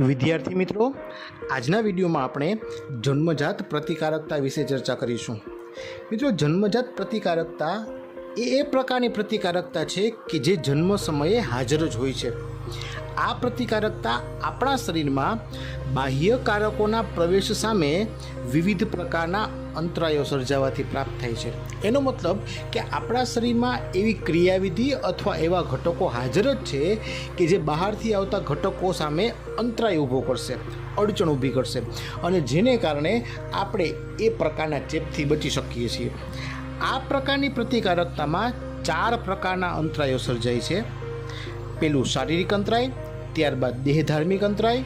વિદ્યાર્થી મિત્રો, આજના વિડીયોમાં આપણે જન્મજાત પ્રતિકારકતા વિશે ચર્ચા કરીશું. મિત્રો, જન્મજાત પ્રતિકારકતા એ એ પ્રકારની પ્રતિકારકતા છે કે જે જન્મ સમયે હાજર જ હોય છે. આ પ્રતિકારકતા આપણા શરીરમાં બાહ્ય કારકોના પ્રવેશ સામે વિવિધ પ્રકારના અંતરાયો સર્જાવાથી પ્રાપ્ત થાય છે. એનો મતલબ કે આપણા શરીરમાં એવી ક્રિયાવિધિ અથવા એવા ઘટકો હાજર જ છે કે જે બહારથી આવતા ઘટકો સામે અંતરાય ઊભો કરશે, અડચણ ઊભી કરશે અને જેને કારણે આપણે એ પ્રકારના ચેપથી બચી શકીએ છીએ. આ પ્રકારની પ્રતિકારકતામાં ચાર પ્રકારના અંતરાયો સર્જાય છે. પેલું શારીરિક અંતરાય, ત્યારબાદ દેહધાર્મિક અંતરાય,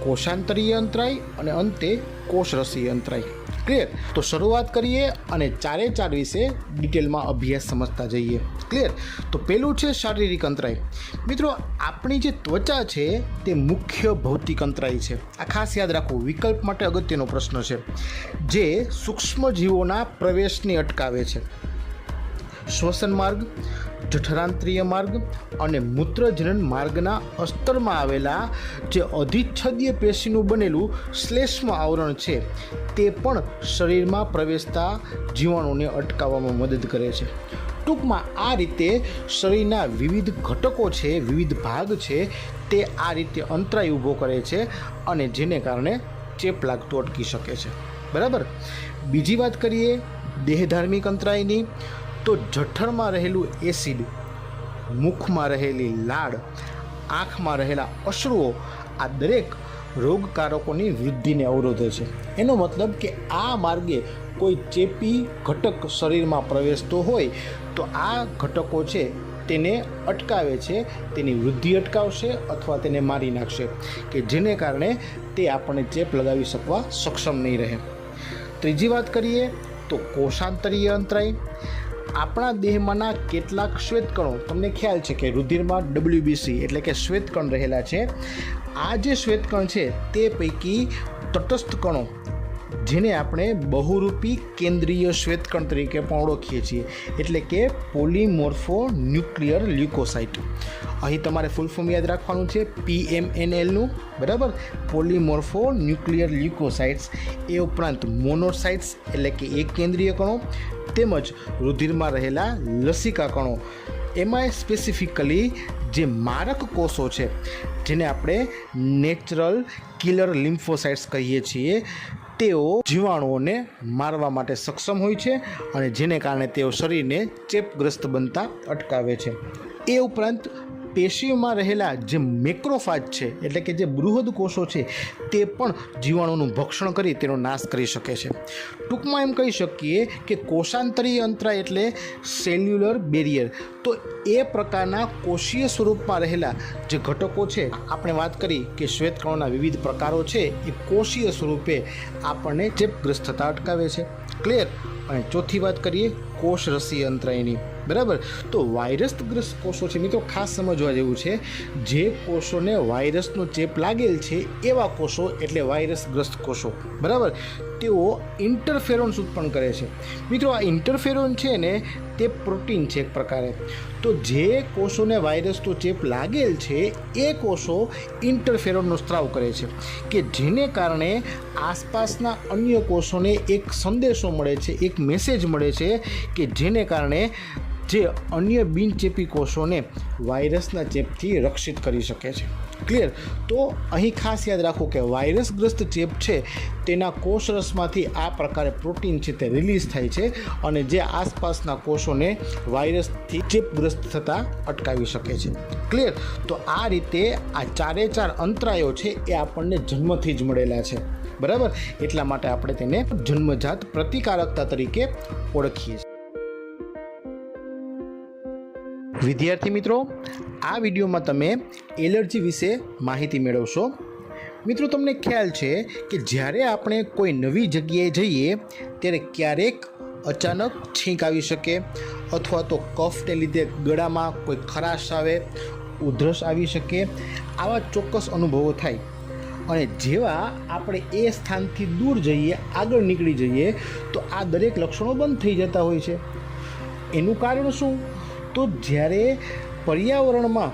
કોષાંતરીય અંતરાય અને અંતે કોષરસીય અંતરાય. ક્લિયર તો શરૂઆત કરીએ અને ચારે ચાર વિશે ડિટેલમાં અભ્યાસ સમજતા જઈએ. ક્લિયર તો પેલું છે શારીરિક અંતરાય. મિત્રો, આપણી જે ત્વચા છે, તે મુખ્ય ભૌતિક અંતરાય છે. આ ખાસ યાદ રાખવું વિકલ્પ માટે અગત્યનો પ્રશ્ન છે. જે સૂક્ષ્મ જીવોના પ્રવેશને અટકાવે છે. શ્વસન માર્ગ જઠરાંતરીય માર્ગ અને મૂત્રજનન માર્ગના અસ્તરમાં આવેલા જે અધિચ્છદીય પેશીનું બનેલું શ્લેષ્મ આવરણ છે, તે પણ શરીરમાં પ્રવેશતા જીવાણુને અટકાવવામાં મદદ કરે છે. ટૂંકમાં આ રીતે શરીરના વિવિધ ઘટકો છે, વિવિધ ભાગ છે, તે આ રીતે અંતરાય ઊભો કરે છે અને જેને કારણે ચેપ લાગતો અટકી શકે છે. બરાબર? બીજી વાત કરીએ દેહધાર્મિક અંતરાયની. તો જઠરમાં રહેલું એસિડ, મુખમાં રહેલી લાળ, આંખમાં રહેલા અશ્રુઓ, આ દરેક રોગકારકોની વૃદ્ધિને અવરોધે છે. એનો મતલબ કે આ માર્ગે કોઈ ચેપી ઘટક શરીરમાં પ્રવેશતો હોય, તો આ ઘટકો છે તેને અટકાવે છે, તેની વૃદ્ધિ અટકાવશે અથવા તેને મારી નાખશે, કે જેને કારણે તે આપણને ચેપ લગાવી શકવા સક્ષમ નહીં રહે. ત્રીજી વાત કરીએ તો કોષાંતરીય અંતરાય. આપણા દેહમાંના કેટલાક શ્વેતકણો, તમને ખ્યાલ છે કે રુધિરમાં ડબલ્યુબીસી એટલે કે શ્વેતકણ રહેલા છે. આ જે શ્વેતકણ છે તે પૈકી તટસ્થ કણો, જેને આપણે બહુરૂપી કેન્દ્રીય શ્વેતકણ તરીકે પણ ઓળખીએ છીએ, એટલે કે પોલીમોર્ફો ન્યુક્લિયર લ્યુકોસાઇટ. અહીં તમારે ફૂલ ફોર્મ યાદ રાખવાનું છે પીએમએનએલનું બરાબર? પોલીમોર્ફો ન્યુક્લિયર લ્યુકોસાઇટ્સ એ ઉપરાંત મોનોસાઇટ્સ એટલે કે એક કેન્દ્રીય કણો તેમજ રુધિરમાં રહેલા લસિકા કણો. એમાં સ્પેસિફિકલી જે મારક કોષો છે, જેને આપણે નેચરલ કિલર લિમ્ફોસાઇટ્સ કહીએ છીએ, તેઓ જીવાણુઓને મારવા માટે સક્ષમ હોય છે અને જેને કારણે તેઓ શરીરને ચેપગ્રસ્ત બનતા અટકાવે છે. એ ઉપરાંત પેશીઓમાં રહેલા જે મેક્રોફાજ છે, એટલે કે જે બૃહદ કોષો છે, તે પણ જીવાણુનું ભક્ષણ કરી તેનો નાશ કરી શકે છે. ટૂંકમાં એમ કહી શકીએ કે કોષાંતરીય અંતરાય એટલે સેલ્યુલર બેરિયર. તો એ પ્રકારના કોષીય સ્વરૂપમાં રહેલા જે ઘટકો છે, આપણે વાત કરી કે શ્વેતકણોના વિવિધ પ્રકારો છે, એ કોષીય સ્વરૂપે આપણને ચેપગ્રસ્તતા અટકાવે છે. ક્લિયર? અને ચોથી વાત કરીએ કોષ રસી અંતરાયની બરાબર? તો વાયરસગ્રસ્ત કોષો છે, મિત્રો, ખાસ સમજવા જેવું છે, જે કોષોને વાયરસનો ચેપ લાગેલ છે, એવા કોષો એટલે વાયરસગ્રસ્ત કોષો. બરાબર? તેઓ ઇન્ટરફેરોન્સ ઉત્પન્ન કરે છે. મિત્રો, આ ઇન્ટરફેરોન છે ને, તે પ્રોટીન છે એક પ્રકારે. તો જે કોષોને વાયરસનો ચેપ લાગેલ છે, એ કોષો ઇન્ટરફેરોનનો સ્ત્રાવ કરે છે, કે જેને કારણે આસપાસના અન્ય કોષોને એક સંદેશો મળે છે, એક મેસેજ મળે છે, કે જેને કારણે જે અન્ય બિનચેપી કોષોને વાયરસના ચેપથી રક્ષિત કરી શકે છે. ક્લિયર તો અહીં ખાસ યાદ રાખો કે વાયરસગ્રસ્ત ચેપ છે, તેના કોષરસમાંથી આ પ્રકારે પ્રોટીન છે તે રિલીઝ થાય છે અને જે આસપાસના કોષોને વાયરસથી ચેપગ્રસ્ત થતાં અટકાવી શકે છે. ક્લિયર તો આ રીતે આ ચારે ચાર અંતરાયો છે એ આપણને જન્મથી જ મળેલા છે. બરાબર? એટલા માટે આપણે તેને જન્મજાત પ્રતિકારકતા તરીકે ઓળખીએ છીએ. વિદ્યાર્થી મિત્રો, આ વિડીયોમાં તમે એલર્જી વિશે માહિતી મેળવશો. મિત્રો, તમને ખ્યાલ છે કે જ્યારે આપણે કોઈ નવી જગ્યાએ જઈએ, ત્યારે ક્યારેક અચાનક છીંક આવી શકે અથવા તો કફને લીધે ગળામાં કોઈ ખરાશ આવે, ઉધરસ આવી શકે, આવા ચોક્કસ અનુભવો થાય. અને જેવા આપણે એ સ્થાનથી દૂર જઈએ, આગળ નીકળી જઈએ, તો આ દરેક લક્ષણો બંધ થઈ જતા હોય છે. એનું કારણ શું? તો જ્યારે પર્યાવરણમાં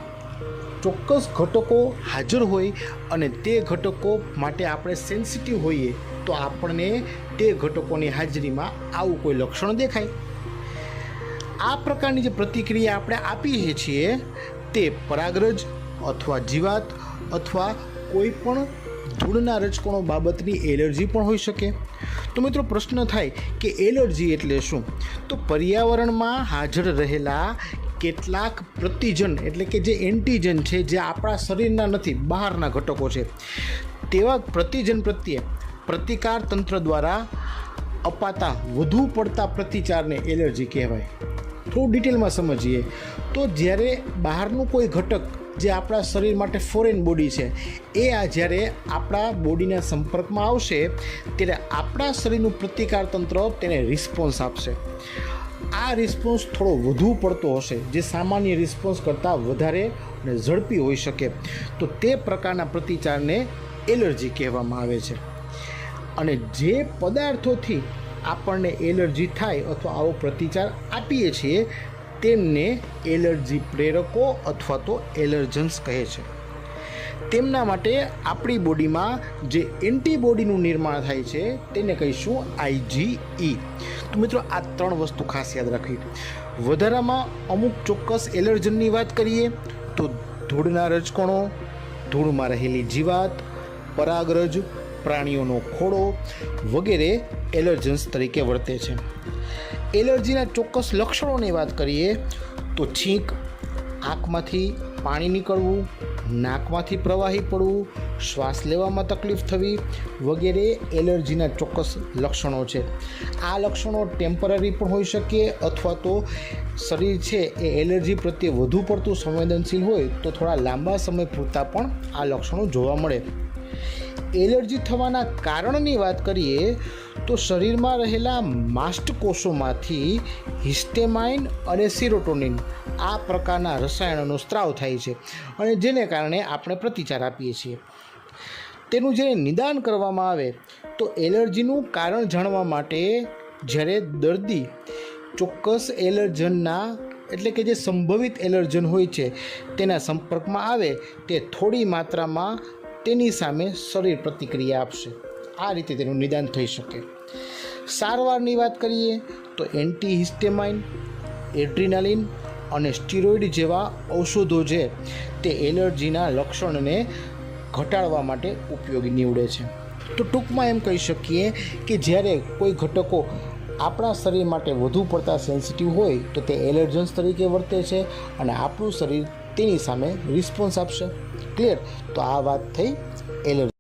ચોક્કસ ઘટકો હાજર હોય અને તે ઘટકો માટે આપણે સેન્સિટિવ હોઈએ, તો આપણને તે ઘટકોની હાજરીમાં આવું કોઈ લક્ષણ દેખાય. આ પ્રકારની જે પ્રતિક્રિયા આપણે આપીએ છીએ, તે પરાગરજ અથવા જીવાત અથવા કોઈ પણ ધૂળના રજકણો બાબતની એલર્જી પણ હોઈ શકે. તો મિત્રો પ્રશ્ન થાય કે એલર્જી એટલે શું? તો પર્યાવરણમાં હાજર રહેલા કેટલાક પ્રતિજન એટલે કે જે એન્ટીજન છે જે આપણા શરીરના નથી, બહારના ઘટકો છે. તેવા પ્રતિજન પ્રત્યે પ્રતિકાર તંત્ર દ્વારા અપાતા વધુ પડતા પ્રતિચારને એલર્જી કહેવાય. થોડું ડિટેલમાં સમજીએ. તો જ્યારે બહારનું કોઈ ઘટક જે આપણા શરીર માટે ફોરેન બોડી છે, એ આ જ્યારે આપણા બોડીના સંપર્કમાં આવશે, ત્યારે આપણા શરીરનું પ્રતિકાર તંત્ર તેને રિસ્પોન્સ આપશે. આ રિસ્પોન્સ થોડો વધુ પડતો હશે, જે સામાન્ય રિસ્પોન્સ કરતાં વધારે અને ઝડપી હોઈ શકે. તો તે પ્રકારના પ્રતિચારને એલર્જી કહેવામાં આવે છે. અને જે પદાર્થોથી આપણને એલર્જી થાય અથવા આવો પ્રતિચાર આપીએ છીએ તેમને એલર્જી પ્રેરકો અથવા તો એલર્જન્સ કહે છે. તેમના માટે આપણી બોડીમાં જે એન્ટીબોડીનું નિર્માણ થાય છે તેને કહીશું આઈજીઈ તો મિત્રો, આ ત્રણ વસ્તુ ખાસ યાદ રાખવી. વધારામાં અમુક ચોક્કસ એલર્જનની વાત કરીએ તો ધૂળના રજકણો, ધૂળમાં રહેલી જીવાત, પરાગરજ, પ્રાણીઓનો ખોડો વગેરે એલર્જન્સ તરીકે વર્તે છે. એલર્જીના ચોક્કસ લક્ષણોની વાત કરીએ, તો છીંક આંખમાંથી પાણી નીકળવું, નાકમાંથી પ્રવાહી પડવું, શ્વાસ લેવામાં તકલીફ થવી વગેરે એલર્જીના ચોક્કસ લક્ષણો છે. આ લક્ષણો ટેમ્પરરી પણ હોઈ શકે અથવા તો શરીર છે એ એલર્જી પ્રત્યે વધુ પડતું સંવેદનશીલ હોય તો થોડા લાંબા સમય પૂરતા પણ આ લક્ષણો જોવા મળે. એલર્જી થવાના કારણની વાત કરીએ તો શરીરમાં રહેલા માસ્ટ કોષોમાંથી હિસ્ટેમાઇન અને સિરોટોનિન આ પ્રકારના રસાયણોનો સ્ત્રાવ થાય છે અને જેને કારણે આપણે પ્રતિચાર આપીએ છીએ. તેનું જ્યારે નિદાન કરવામાં આવે તો એલર્જીનું કારણ જાણવા માટે જ્યારે દર્દી ચોક્કસ એલર્જનના એટલે કે જે સંભવિત એલર્જન હોય છે તેના સંપર્કમાં આવે તે થોડી માત્રામાં તેની સામે શરીર પ્રતિક્રિયા આપશે. આ રીતે તેનું નિદાન થઈ શકે. સારવારની વાત કરીએ તો એન્ટીહિસ્ટેમાઇન, એડ્રિનાલિન અને સ્ટીરોઇડ જેવા ઔષધો છે, તે એલર્જીના લક્ષણને ઘટાડવા માટે ઉપયોગી નીવડે છે. તો ટૂંકમાં એમ કહી શકીએ કે જ્યારે કોઈ ઘટકો આપણા શરીર માટે વધુ પડતા સેન્સિટિવ હોય, તો તે એલર્જન્સ તરીકે વર્તે છે અને આપણું શરીર તેની સામે રિસ્પોન્સ આપશે. ક્લિયર તો આ વાત થઈ. એલર્જી